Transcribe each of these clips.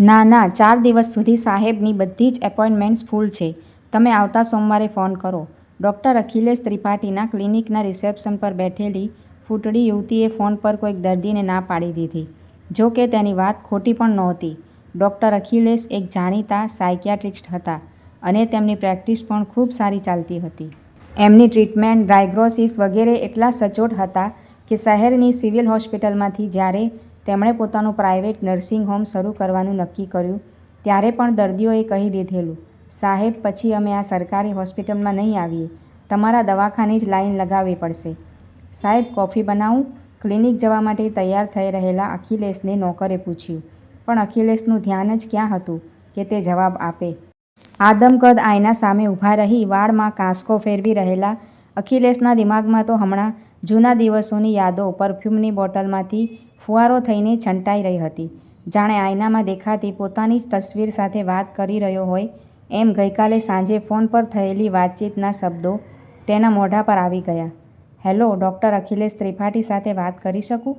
ના ના, ચાર દિવસ સુધી સાહેબની બધી જ એપોઇન્ટમેન્ટ્સ ફૂલ છે. તમે આવતા સોમવારે ફોન કરો. ડૉક્ટર અખિલેશ ત્રિપાઠીના ક્લિનિકના રિસેપ્શન પર બેઠેલી ફૂટડી યુવતીએ ફોન પર કોઈક દર્દીને ના પાડી દીધી. જો કે તેની વાત ખોટી પણ નહોતી. ડૉક્ટર અખિલેશ એક જાણીતા સાયકિયાટ્રિસ્ટ હતા અને તેમની પ્રેક્ટિસ પણ ખૂબ સારી ચાલતી હતી. એમની ટ્રીટમેન્ટ, ડાયગ્નોસિસ વગેરે એટલા સચોટ હતા કે શહેરની સિવિલ હોસ્પિટલમાંથી જ્યારે તેમણે પોતાનું પ્રાઇવેટ નર્સિંગ હોમ શરૂ કરવાનું નક્કી કર્યું. ત્યારે પણ દર્દીઓએ કહી દીધેલું, સાહેબ, પછી અમે આ સરકારી હોસ્પિટલમાં નહીં આવીએ. તમારા દવાખાને જ લાઈન લગાવવી પડશે. સાહેબ, કોફી બનાવું? ક્લિનિક જવા માટે તૈયાર થઈ રહેલા અખિલેશને નોકરે પૂછ્યું, પણ અખિલેશનું ધ્યાન જ ક્યાં હતું કે તે જવાબ આપે? આદમકદ આયના સામે ઊભા રહી વાળમાં કાંસકો ફેરવી રહેલા અખિલેશના દિમાગમાં તો હમણાં જૂના દિવસોની યાદો પરફ્યુમની બોટલમાંથી ફુવારો થઈને છંટાઈ રહી હતી. જાણે આયનામાં દેખાતી પોતાની જ તસવીર સાથે વાત કરી રહ્યો હોય એમ ગઈકાલે સાંજે ફોન પર થયેલી વાતચીતના શબ્દો તેના મોઢા પર આવી ગયા. હેલો, ડૉક્ટર અખિલેશ ત્રિપાઠી સાથે વાત કરી શકું?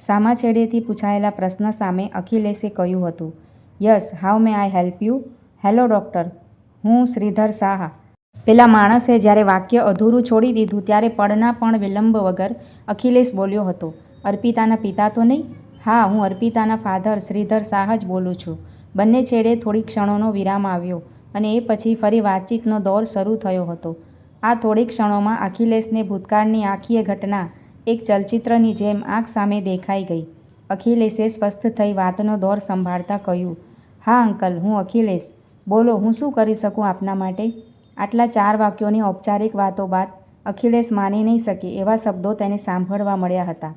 સામા છેડેથી પૂછાયેલા પ્રશ્ન સામે અખિલેશે કહ્યું હતું. Yes, how may I help you? Hello, doctor. હું શ્રીધર શાહ પેલા માણસે જ્યારે વાક્ય અધૂરું છોડી દીધું ત્યારે પડના પણ વિલંબ વગર અખિલેશ બોલ્યો હતો. અર્પિતાના પિતા તો નહીં? હા, હું અર્પિતાના ફાધર શ્રીધર શાહ જ બોલું છું. બંને છેડે થોડી ક્ષણોનો વિરામ આવ્યો અને એ પછી ફરી વાતચીતનો દોર શરૂ થયો હતો. આ થોડી ક્ષણોમાં અખિલેશને ભૂતકાળની આખીય ઘટના એક ચલચિત્રની જેમ આંખ સામે દેખાઈ ગઈ. અખિલેશે સ્વસ્થ થઈ વાતનો દોર સંભાળતા કહ્યું, હા, અંકલ, હું અખિલેશ. બોલો, હું શું કરી શકું આપના માટે? આટલા ચાર વાક્યોની ઔપચારિક વાતો બાદ અખિલેશ માની નહીં શકે એવા શબ્દો તેને સાંભળવા મળ્યા હતા.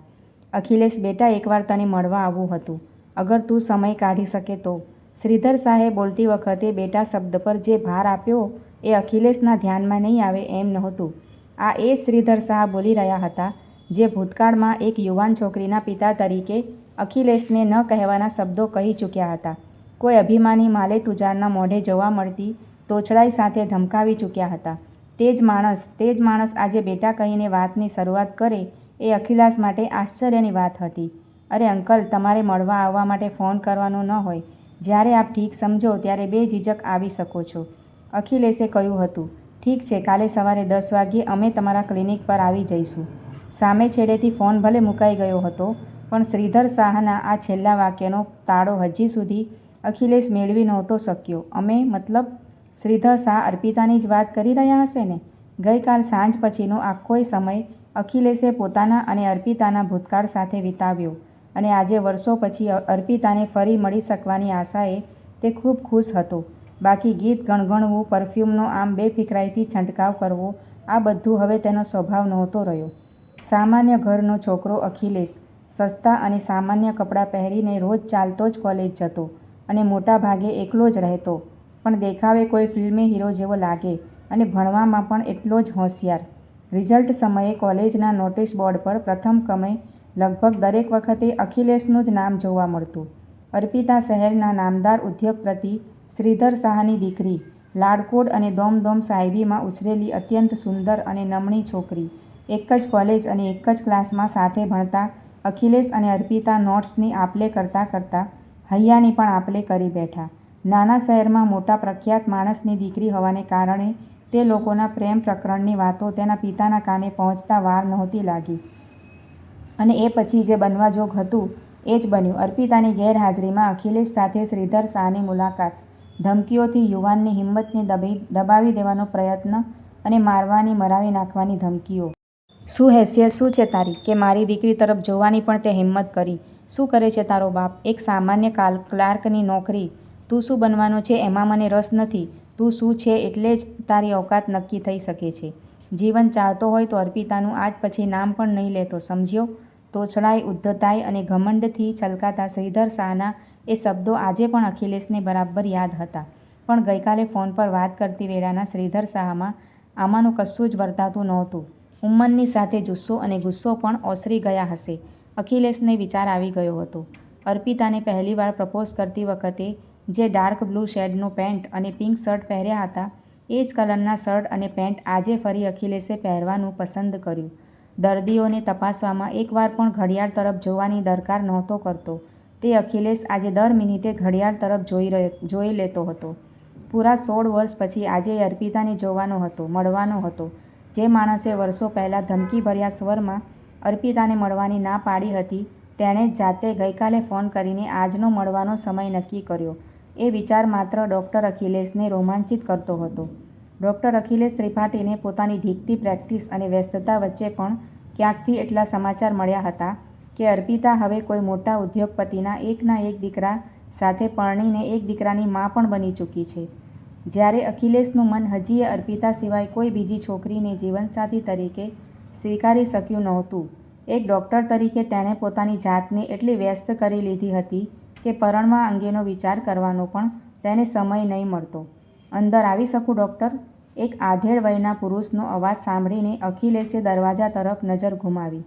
અખિલેશ બેટા એકવાર તને મળવા આવવું હતું. અગર તું સમય કાઢી શકે તો. શ્રીધર શાહે બોલતી વખતે બેટા શબ્દ પર જે ભાર આપ્યો એ અખિલેશના ધ્યાનમાં નહીં આવે એમ નહોતું. આ એ શ્રીધર શાહ બોલી રહ્યા હતા, જે ભૂતકાળમાં એક યુવાન છોકરીના પિતા તરીકે અખિલેશને ન કહેવાના શબ્દો કહી ચૂક્યા હતા. કોઈ અભિમાની માલે તુજારના મોઢે જોવા મળતી તોછડાઈ સાથે ધમકાવી ચૂક્યા હતા. તે જ માણસ, તે જ માણસ આજે બેટા કહીને વાતની શરૂઆત કરે એ અખિલાસ માટે આશ્ચર્યની વાત હતી. અરે અંકલ, તમારે મળવા આવવા માટે ફોન કરવાનો ન હોય. જ્યારે આપ ઠીક સમજો, ત્યારે બે ઝીઝક આવી શકો છો. અખિલેશે કહ્યું હતું, ઠીક છે, કાલે સવારે દસ વાગ્યે અમે તમારા ક્લિનિક પર આવી જઈશું. સામે છેડેથી ફોન ભલે મુકાઈ ગયો હતો, પણ શ્રીધર શાહના આ છેલ્લા વાક્યનો તાળો હજી સુધી અખિલેશ મેળવી નહોતો શક્યો. અમે, મતલબ, શ્રીધર શાહ અર્પિતાની જ વાત કરી રહ્યા હશે ને? ગઈકાલ સાંજ પછીનો આખોય સમય અખિલેશે પોતાના અને અર્પિતાના ભૂતકાળ સાથે વિતાવ્યો અને આજે વર્ષો પછી અર્પિતાને ફરી મળી શકવાની આશાએ તે ખૂબ ખુશ હતો. બાકી ગીત ગણગણવું, પરફ્યુમનો આમ બેફિકરાઈથી છંટકાવ કરવો, આ બધું હવે તેનો સ્વભાવ નહોતો રહ્યો. સામાન્ય ઘરનો છોકરો અખિલેશ સસ્તા અને સામાન્ય કપડાં પહેરીને રોજ ચાલતો જ કોલેજ જતો અને મોટા ભાગે એકલો જ રહેતો. પણ દેખાવે કોઈ ફિલ્મી હીરો જેવો લાગે અને ભણવામાં પણ એટલો જ હોશિયાર. રિઝલ્ટ સમયે કોલેજના નોટિસ બોર્ડ પર પ્રથમ ક્રમે લગભગ દરેક વખતે અખિલેશનું જ નામ જોવા મળતું. અર્પિતા શહેરના નામદાર ઉદ્યોગપતિ શ્રીધર શાહની દીકરી, લાડકોડ અને દોમદોમ સાહેબીમાં ઉછરેલી અત્યંત સુંદર અને નમણી છોકરી, એક જ કોલેજ અને એક જ ક્લાસમાં સાથે ભણતા અખિલેશ અને અર્પિતા નોટ્સની આપલે કરતાં કરતાં હૈયાની પણ આપલે કરી બેઠા. નાના શહેરમાં મોટા પ્રખ્યાત માણસની દીકરી હોવાને કારણે તે લોકોના પ્રેમ પ્રકરણની વાતો તેના પિતાના કાને પહોંચતા વાર નહોતી લાગી. અને એ પછી જે બનવા જોગ હતું, એ જ બન્યું. અર્પિતાની ગેરહાજરીમાં અખિલેશ સાથે શ્રીધર શાહની મુલાકાત. ધમકીઓથી યુવાનની હિંમતને દબી, દબાવી દેવાનો પ્રયત્ન અને મારવાની, મરાવી નાખવાની ધમકીઓ. શું હેસિયત શું છે તારી? કે મારી દીકરી તરફ જોવાની પણ તે હિંમત કરી. શું કરે છે તારો બાપ? એક સામાન્ય કાલ ક્લાર્કની નોકરી. તું શું બનવાનો છે? એમાં મને રસ નથી. તું શું છે એટલે જ તારી અવકાત નક્કી થઈ શકે છે. જીવન ચાહતો હોય તો અર્પિતાનું આજ પછી નામ પણ નહીં લેતો, સમજ્યો? તોછડાઈ ઉદ્ધતાઈ અને ઘમંડથી છલકાતા શ્રીધર શાહના એ શબ્દો આજે પણ અખિલેશને બરાબર યાદ હતા. પણ ગઈકાલે ફોન પર વાત કરતી વેળાના શ્રીધર શાહમાં આમાંનું કશું જ વર્તાતું નહોતું. ઉંમરની સાથે જુસ્સો અને ગુસ્સો પણ ઓસરી ગયા હશે. અખિલેશને વિચાર આવી ગયો હતો. અર્પિતાને પહેલીવાર પ્રપોઝ કરતી વખતે જે ડાર્ક બ્લુ શેડનું પેન્ટ અને પિંક શર્ટ પહેર્યા હતા એ જ કલરના શર્ટ અને પેન્ટ આજે ફરી અખિલેશે પહેરવાનું પસંદ કર્યું દર્દીઓને તપાસવામાં એકવાર પણ ઘડિયાળ તરફ જોવાની દરકાર નહોતો કરતો તે અખિલેશ આજે દર મિનિટે ઘડિયાળ તરફ જોઈ રહ્યો જોઈ લેતો હતો. પૂરા સોળ વર્ષ પછી આજે અર્પિતાને જોવાનો હતો, મળવાનો હતો. જે માણસે વર્ષો પહેલાં ધમકીભર્યા સ્વરમાં અર્પિતાને મળવાની ના પાડી હતી તેણે જાતે ગઈકાલે ફોન કરીને આજનો મળવાનો સમય નક્કી કર્યો એ વિચાર માત્ર ડૉક્ટર અખિલેશને રોમાંચિત કરતો હતો. ડૉક્ટર અખિલેશ ત્રિપાઠીને પોતાની ધીકતી પ્રેક્ટિસ અને વ્યસ્તતા વચ્ચે પણ ક્યાંકથી એટલા સમાચાર મળ્યા હતા કે અર્પિતા હવે કોઈ મોટા ઉદ્યોગપતિના એકના એક દીકરા સાથે પરણીને એક દીકરાની મા પણ બની ચૂકી છે. જ્યારે અખિલેશનું મન હજીએ અર્પિતા સિવાય કોઈ બીજી છોકરીને જીવનસાથી તરીકે સ્વીકારી શક્યું નહોતું. એક ડૉક્ટર તરીકે તેણે પોતાની જાતને એટલી વ્યસ્ત કરી લીધી હતી કે પરણવા અંગેનો વિચાર કરવાનો પણ તેને સમય નહીં મળતો. અંદર આવી શકું ડૉક્ટર એક આધેડ વયના પુરુષનો અવાજ સાંભળીને અખિલેશે દરવાજા તરફ નજર ઘુમાવી.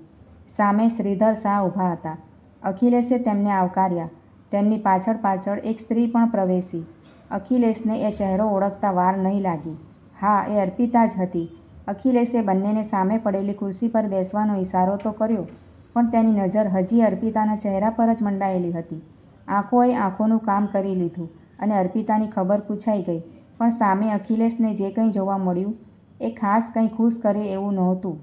સામે શ્રીધર શાહ ઊભા હતા. અખિલેશે તેમને આવકાર્યા. તેમની પાછળ પાછળ એક સ્ત્રી પણ પ્રવેશી. અખિલેશને એ ચહેરો ઓળખતા વાર નહીં લાગી. હા, એ અર્પિતા જ હતી. અખિલેશે બંનેને સામે પડેલી ખુરશી પર બેસવાનો ઈશારો તો કર્યો પણ તેની નજર હજી અર્પિતાના ચહેરા પર જ મંડાયેલી હતી. આંખોએ આંખોનું કામ કરી લીધું અને અર્પિતાની ખબર પૂછાઈ ગઈ પણ સામે અખિલેશને જે કંઈ જોવા મળ્યું એ ખાસ કંઈ ખુશ કરે એવું નહોતું.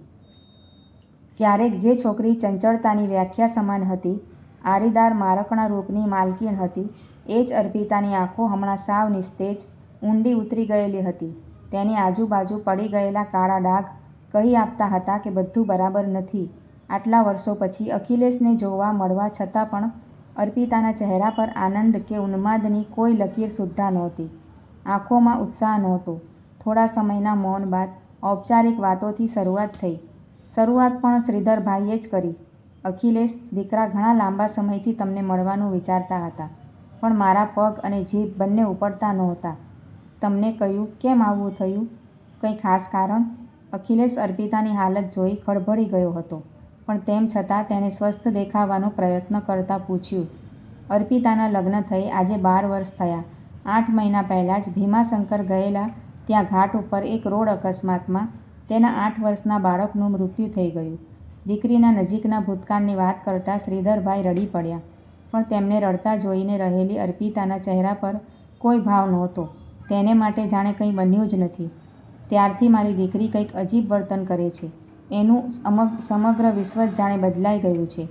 ક્યારેક જે છોકરી ચંચળતાની વ્યાખ્યા સમાન હતી, આરીદાર મારકણા રૂપની માલકીણ હતી એ જ અર્પિતાની આંખો હમણાં સાવ નિસ્તેજ, ઊંડી ઉતરી ગયેલી હતી. તેની આજુબાજુ પડી ગયેલા કાળા ડાઘ કહી આપતા હતા કે બધું બરાબર નથી. આટલા વર્ષો પછી અખિલેશને જોવા મળવા છતાં પણ અર્પિતાના ચહેરા પર આનંદ કે ઉન્માદની કોઈ લકીર સુદ્ધા નહોતી. આંખોમાં ઉત્સાહ નહોતો. થોડા સમયના મૌન બાદ ઔપચારિક વાતોથી શરૂઆત થઈ. શરૂઆત પણ શ્રીધરભાઈએ જ કરી. અખિલેશ, દીકરા ઘણા લાંબા સમયથી તમને મળવાનું વિચારતા હતા પણ મારા પગ અને જીભ બંને ઉપડતા નહોતા. તમને કહ્યું, કેમ આવું થયું? કંઈ ખાસ કારણ? અખિલેશ અર્પિતાની હાલત જોઈ ખળભળી ગયો હતો પણ તેમ છતાં તેણે સ્વસ્થ દેખાવાનો પ્રયત્ન કરતાં પૂછ્યું. અર્પિતાના લગ્ન થઈ આજે બાર વર્ષ થયા. આઠ મહિના પહેલાં જ ભીમાશંકર ગયેલા ત્યાં ઘાટ ઉપર એક રોડ અકસ્માતમાં તેના આઠ વર્ષના બાળકનું મૃત્યુ થઈ ગયું. દીકરીના નજીકના ભૂતકાળની વાત કરતાં શ્રીધરભાઈ રડી પડ્યા, પણ તેમને રડતા જોઈને રહેલી અર્પિતાના ચહેરા પર કોઈ ભાવ નહોતો. તેને માટે જાણે કંઈ બન્યું જ નથી. ત્યારથી મારી દીકરી કંઈક અજીબ વર્તન કરે છે. એનું સમગ્ર વિશ્વ જાણે બદલાઈ ગયું છે.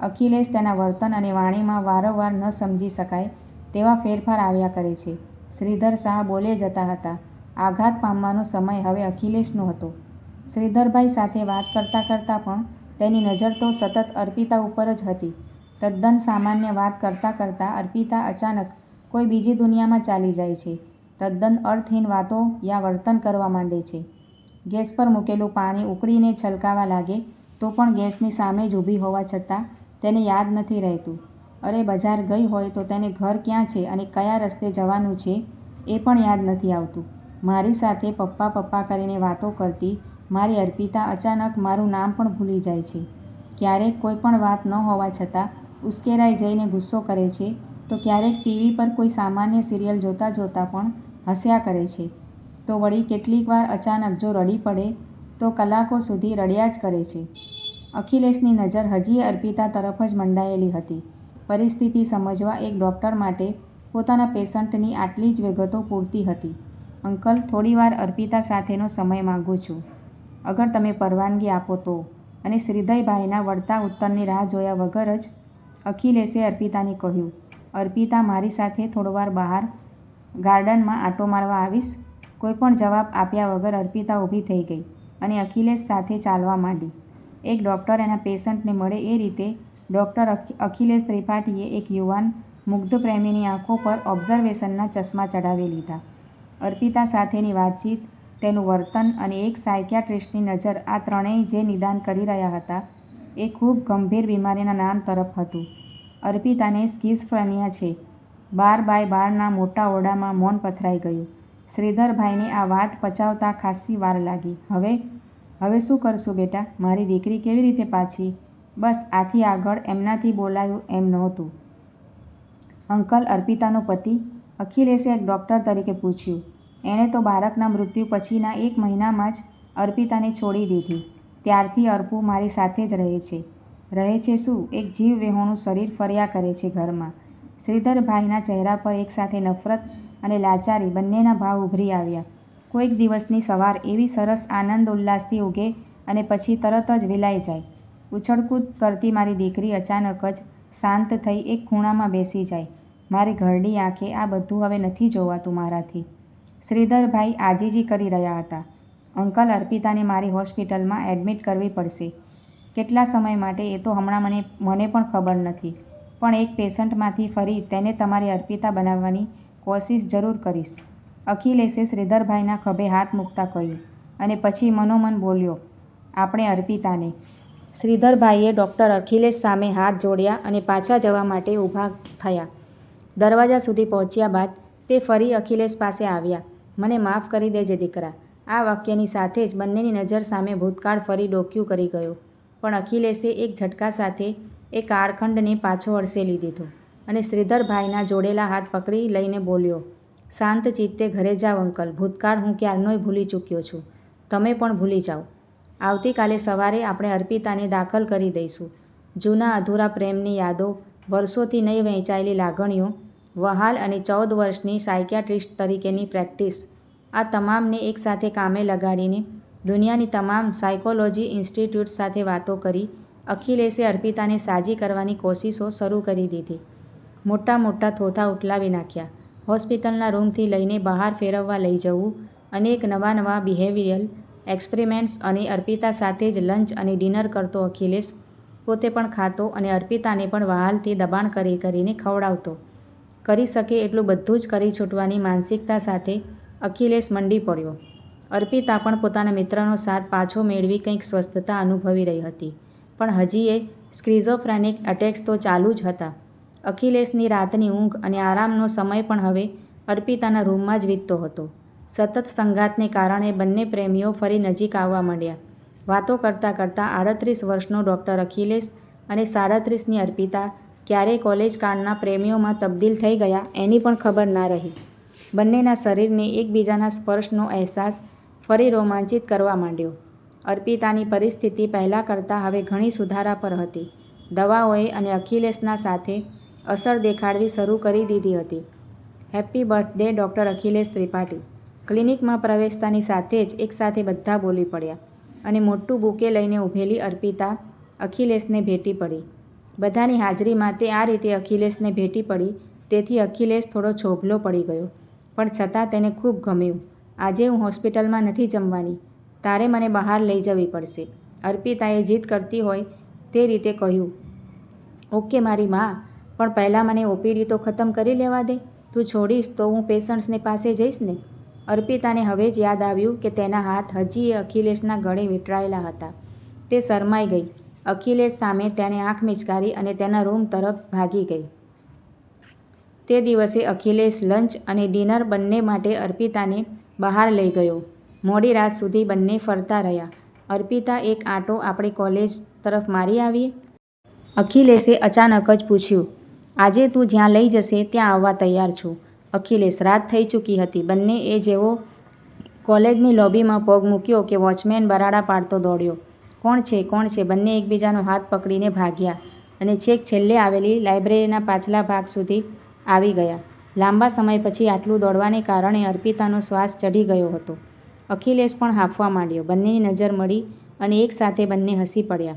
અખિલેશ, તેના વર્તન અને વાણીમાં વારંવાર ન સમજી શકાય તેવા ફેરફાર આવ્યા કરે છે. શ્રીધર શાહ બોલે જતા હતા. આઘાત પામવાનો સમય હવે અખિલેશનો હતો. શ્રીધરભાઈ સાથે વાત કરતાં કરતાં પણ તેની નજર તો સતત અર્પિતા ઉપર જ હતી. તદ્દન સામાન્ય વાત કરતાં કરતાં અર્પિતા અચાનક કોઈ બીજી દુનિયામાં ચાલી જાય છે. તદ્દન અર્થહીન વાતો યા વર્તન કરવા માંડે છે. ગેસ પર મૂકેલું પાણી ઉકળીને છલકાવા લાગે તો પણ ગેસની સામે જ ઊભી હોવા છતાં તેને યાદ નથી રહેતું. અરે, બજાર ગઈ હોય તો તેને ઘર ક્યાં છે અને કયા રસ્તે જવાનું છે એ પણ યાદ નથી આવતું. મારી સાથે પપ્પા પપ્પા કરીને વાતો કરતી મારી અર્પિતા અચાનક મારું નામ પણ ભૂલી જાય છે. ક્યારેક કોઈ પણ વાત ન હોવા છતાં ઉશ્કેરાઈ જઈને ગુસ્સો કરે છે તો ક્યારેક ટીવી પર કોઈ સામાન્ય સિરિયલ જોતાં જોતાં પણ હસ્યા કરે છે તો વળી કેટલીક વાર અચાનક જો રડી પડે તો કલાકો સુધી રડ્યા જ કરે છે. અખિલેશની નજર હજી અર્પિતા તરફ જ મંડાયેલી હતી. પરિસ્થિતિ સમજવા એક ડૉક્ટર માટે પોતાના પેશન્ટની આટલી જ વિગતો પૂરતી હતી. અંકલ, થોડીવાર અર્પિતા સાથેનો સમય માગું છું. અગર તમે પરવાનગી આપો તો અને શ્રીધયભાઈના વળતા ઉત્તરની રાહ જોયા વગર જ અખિલેશે અર્પિતાને કહ્યું. અર્પિતા, મારી સાથે થોડીવાર બહાર ગાર્ડનમાં આંટો મારવા આવીશ? કોઈ પણ જવાબ આપ્યા વગર અર્પિતા ઊભી થઈ ગઈ અને અખિલેશ સાથે ચાલવા માંડી. એક ડૉક્ટર એના પેશન્ટને મળે એ રીતે ડૉક્ટર અખિલેશ ત્રિપાઠીએ એક યુવાન, મુગ્ધ પ્રેમીની આંખો પર ઓબ્ઝર્વેશનના ચશ્મા ચઢાવી લીધા. અર્પિતા સાથેની વાતચીત, તેનું વર્તન અને એક સાયકિયાટ્રિસ્ટની નજર આ ત્રણેય જે નિદાન કરી રહ્યા હતા એ ખૂબ ગંભીર બીમારીના નામ તરફ હતું. અર્પિતાને સ્કિઝફ્રેનિયા છે. બાર બાય બારના મોટા ઓરડામાં મૌન પથરાઈ ગયું. શ્રીધરભાઈને આ વાત પચાવતા ખાસ્સી વાર લાગી. હવે? હવે શું કરશું બેટા? મારી દીકરી કેવી રીતે પાછી? બસ આથી આગળ એમનાથી બોલાયું એમ નહોતું. અંકલ, અર્પિતાનો પતિ? અખિલેશે એક ડૉક્ટર તરીકે પૂછ્યું. એણે તો બાળકના મૃત્યુ પછીના એક મહિનામાં જ અર્પિતાને છોડી દીધી. ત્યારથી અર્પુ મારી સાથે જ રહે છે. રહે છે શું એક જીવ વેહોણું શરીર ફર્યા કરે છે ઘરમાં શ્રીધરભાઈના ચહેરા પર એકસાથે નફરત અને લાચારી બંનેના ભાવ ઉભરી આવ્યા. કોઈક દિવસની સવાર એવી સરસ આનંદ ઉલ્લાસથી ઉગે અને પછી તરત જ વિલાઈ જાય. ઉછળકૂદ કરતી મારી દીકરી અચાનક જ શાંત થઈ એક ખૂણામાં બેસી જાય. મારી ઘરડી આંખે આ બધું હવે નથી જોવાતું મારાથી. શ્રીધરભાઈ આજીજી કરી રહ્યા હતા. અંકલ અર્પિતાને મારી હોસ્પિટલમાં એડમિટ કરવી પડશે. કેટલા સમય માટે એ તો હમણાં મને મને પણ ખબર નથી. પણ એક પેશન્ટમાંથી ફરી તેને તમારી અર્પિતા બનાવવાની કોશિશ જરૂર કરીશ. અખિલેશે શ્રીધરભાઈના ખભે હાથ મૂકતા કહ્યું અને પછી મનોમન બોલ્યો, આપણે અર્પિતાને. શ્રીધરભાઈએ ડૉક્ટર અખિલેશ સામે હાથ જોડ્યા અને પાછા જવા માટે ઊભા થયા. દરવાજા સુધી પહોંચ્યા બાદ તે ફરી અખિલેશ પાસે આવ્યા. મને માફ કરી દેજે દીકરા. આ વાક્યની સાથે જ બંનેની નજર સામે ભૂતકાળ ફરી ડોક્યું કરી ગયો. પણ અખિલેશે એક ઝટકા સાથે એ કાળખંડને પાછો અડસેલી દીધો. અને શ્રીધરભાઈના જોડેલા હાથ પકડી લઈને બોલ્યો, શાંત ચિત્તે ઘરે જાઓ, અંકલ. ભૂતકાળ હું ક્યારનોય ભૂલી ચૂક્યો છું. તમે પણ ભૂલી જાઓ. આવતીકાલે સવારે આપણે અર્પિતાને દાખલ કરી દઈશું. જૂના અધૂરા પ્રેમની યાદો, વર્ષોથી નહીં વહેંચાયેલી લાગણીઓ, વહાલ અને ચૌદ વર્ષની સાયકિયાટ્રિસ્ટ તરીકેની પ્રેક્ટિસ, આ તમામને એકસાથે કામે લગાડીને દુનિયાની તમામ સાયકોલોજી ઇન્સ્ટિટ્યૂટ સાથે વાતો કરી અખિલેશે અર્પિતાને સાજી કરવાની કોશિશો શરૂ કરી દીધી. મોટા મોટા થોથા ઉઠલાવી નાખ્યા. હોસ્પિટલના રૂમથી લઈને બહાર ફેરવવા લઈ જવું અનેક નવા નવા બિહેવિયરલ એક્સપેરિમેન્ટ્સ અને અર્પિતા સાથે જ લંચ અને ડિનર કરતો અખિલેશ પોતે પણ ખાતો અને અર્પિતાને પણ વહાલથી દબાણ કરી કરીને ખવડાવતો. કરી શકે એટલું બધું જ કરી છૂટવાની માનસિકતા સાથે અખિલેશ મંડી પડ્યો. અર્પિતા પણ પોતાના મિત્રનો સાથ પાછો મેળવી કંઈક સ્વસ્થતા અનુભવી રહી હતી. પણ હજી એ સ્ક્રિઝોફ્રેનિક અટેક્સ તો ચાલુ જ હતા. અખિલેશની રાતની ઊંઘ અને આરામનો સમય પણ હવે અર્પિતાના રૂમમાં જ વીતતો હતો. સતત સંઘાતને કારણે બંને પ્રેમીઓ ફરી નજીક આવવા માંડ્યા. વાતો કરતાં કરતાં આડત્રીસ વર્ષનો ડૉક્ટર અખિલેશ અને સાડત્રીસની અર્પિતા ક્યારે કોલેજ કાળના પ્રેમીઓમાં તબદીલ થઈ ગયા એની પણ ખબર ના રહી. બંનેના શરીરને એકબીજાના સ્પર્શનો અહેસાસ ફરી રોમાંચિત કરવા માંડ્યો. અર્પિતાની પરિસ્થિતિ પહેલાં કરતાં હવે ઘણી સુધારા પર હતી. દવાઓએ અને અખિલેશના સાથે અસર દેખાડવી શરૂ કરી દીધી હતી. Happy birthday, doctor Akhilesh Tripathi. ક્લિનિકમાં પ્રવેશતાની સાથે જ એકસાથે બધા બોલી પડ્યા અને મોટું બુકે લઈને ઊભેલી અર્પિતા અખિલેશને ભેટી પડી. બધાની હાજરીમાં તે આ રીતે અખિલેશને ભેટી પડી, તેથી અખિલેશ થોડો છોભલો પડી ગયો. પણ છતાં તેને ખૂબ ગમ્યું. આજે હું હોસ્પિટલમાં નથી જમવાની. તારે મને બહાર લઈ જવી પડશે. અર્પિતાએ જીદ કરતી હોય તે રીતે કહ્યું. ઓકે મારી માં પણ પહેલાં મને ઓપીડી તો ખતમ કરી લેવા દે. તું છોડીશ તો હું પેશન્ટ્સને પાસે જઈશ ને. અર્પિતાને હવે જ યાદ આવ્યું કે તેના હાથ હજી અખિલેશના ગળે વીંટળાયેલા હતા. તે શરમાઈ ગઈ. અખિલેશ સામે તેણે આંખ મિચકારી અને તેના રૂમ તરફ ભાગી ગઈ. તે દિવસે અખિલેશ લંચ અને ડિનર બંને માટે અર્પિતાને બહાર લઈ ગયો. મોડી રાત સુધી બંને ફરતા રહ્યા. અર્પિતા એક આંટો આપણે કોલેજ તરફ મારી આવીએ? અખિલેશે અચાનક જ પૂછ્યું આજે તું જ્યાં લઈ જશે, ત્યાં આવવા તૈયાર છું. અખિલેશ રાત થઈ ચૂકી હતી. બંને એ જેવો કોલેજની લોબીમાં પગ મૂક્યો કે વોચમેન બરાડા પાડતો દોડ્યો. કોણ છે કોણ છે? બંને એકબીજાનો હાથ પકડીને ભાગ્યા અને છેક છેલ્લે આવેલી લાઇબ્રેરીના પાછલા ભાગ સુધી આવી ગયા. લાંબા સમય પછી આટલું દોડવાને કારણે અર્પિતાનો શ્વાસ ચઢી ગયો હતો. અખિલેશ પણ હાંફવા માંડ્યો. બંનેની નજર મળી અને એકસાથે બંને હસી પડ્યા.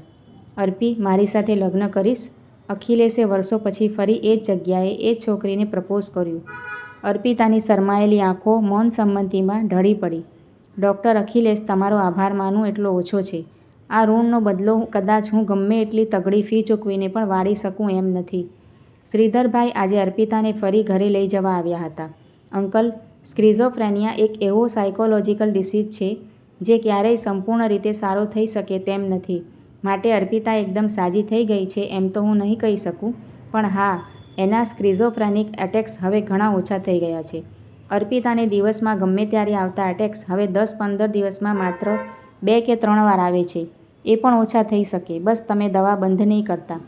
અર્પી, મારી સાથે લગ્ન કરીશ? અખિલેશે વર્ષો પછી ફરી એ જ જગ્યાએ એ જ છોકરીને પ્રપોઝ કર્યું. અર્પિતાની શરમાયેલી આંખો મૌન સંમતિમાં ઢળી પડી. ડૉક્ટર અખિલેશ, તમારો આભાર માનું એટલો ઓછો છે. આ ઋણનો બદલો કદાચ હું ગમે એટલી તગડી ફી ચૂકવીને પણ વાળી શકું એમ નથી. શ્રીધરભાઈ આજે અર્પિતાને ફરી ઘરે લઈ જવા આવ્યા હતા. અંકલ સ્ક્રિઝોફ્રેનિયા એક એવો સાયકોલોજીકલ ડિસીઝ છે જે ક્યારેય સંપૂર્ણ રીતે સારો થઈ શકે તેમ નથી. માટે અર્પિતા એકદમ સાજી થઈ ગઈ છે, એમ તો હું નહીં કહી શકું. પણ હા, એના સ્ક્રિઝોફ્રેનિક એટેક્સ હવે ઘણા ઓછા થઈ ગયા છે. અર્પિતાને દિવસમાં ગમે ત્યારે આવતા એટેક્સ હવે દસ પંદર દિવસમાં માત્ર બે કે ત્રણ વાર આવે છે. એ પણ ઓછા થઈ શકે. બસ તમે દવા બંધ નહીં કરતા.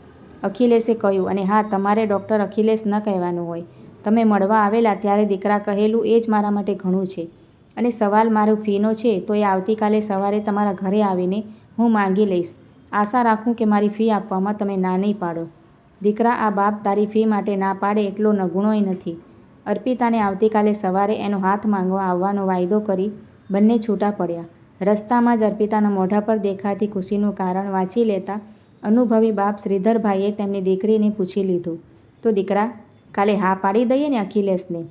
અખિલેશે કહ્યું, અને હા, તમારે ડૉક્ટર અખિલેશ ન કહેવાનું હોય. તમે મળવા આવેલા ત્યારે દીકરા કહેલું એ જ મારા માટે ઘણું છે. અને સવાલ મારો ફીનો છે, તો એ આવતીકાલે સવારે તમારા ઘરે આવીને હું માંગી લઈશ. આશા રાખું કે મારી ફી આપવામાં તમે ના નહીં પાડો. દીકરા, આ બાપ તારી ફી માટે ના પાડે એટલો નગુણોય નથી. અર્પિતાને આવતીકાલે સવારે એનો હાથ માંગવા આવવાનો વાયદો કરી બંને છૂટા પડ્યા. રસ્તામાં જ અર્પિતાના મોઢા પર દેખાતી ખુશીનું કારણ વાંચી લેતા અનુભવી બાપ શ્રીધરભાઈએ તેમની દીકરીને પૂછી લીધું, તો દીકરા, કાલે હા પાડી દઈએ ને અખિલેશને?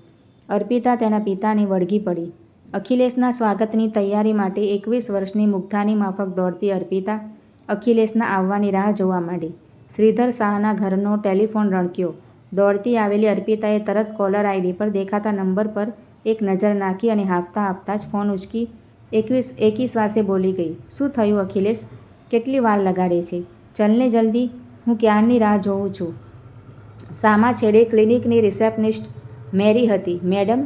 અર્પિતા તેના પિતાને વળગી પડી. અખિલેશના સ્વાગતની તૈયારી માટે એકવીસ વર્ષની મુગ્ધાની માફક દોડતી અર્પિતા અખિલેશના આવવાની રાહ જોવા માંડી. શ્રીધર શાહના ઘરનો ટેલિફોન રણક્યો. દોડતી આવેલી અર્પિતાએ તરત કોલર આઈડી પર દેખાતા નંબર પર એક નજર નાખી અને હાફતા આપતા જ ફોન ઉચકી એકવીસ એકી શ્વાસે બોલી ગઈ, શું થયું અખિલેશ? કેટલી વાર લગાડે છે? ચલને જલ્દી. હું ક્યારની રાહ જોઉં છું? સામા છેડે ક્લિનિકની રિસેપ્શનિસ્ટ મેરી હતી. મેડમ,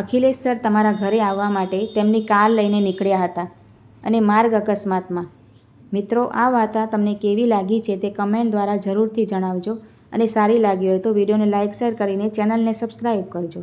અખિલેશ સર તમારા ઘરે આવવા માટે તેમની કાર લઈને નીકળ્યા હતા અને માર્ગ અકસ્માતમાં. મિત્રો, આ વાર્તા તમને કેવી લાગી છે તે કમેન્ટ દ્વારા જરૂરથી જણાવજો અને સારી લાગી હોય તો વિડીયોને લાઇક શેર કરીને ચેનલને સબસ્ક્રાઈબ કરજો.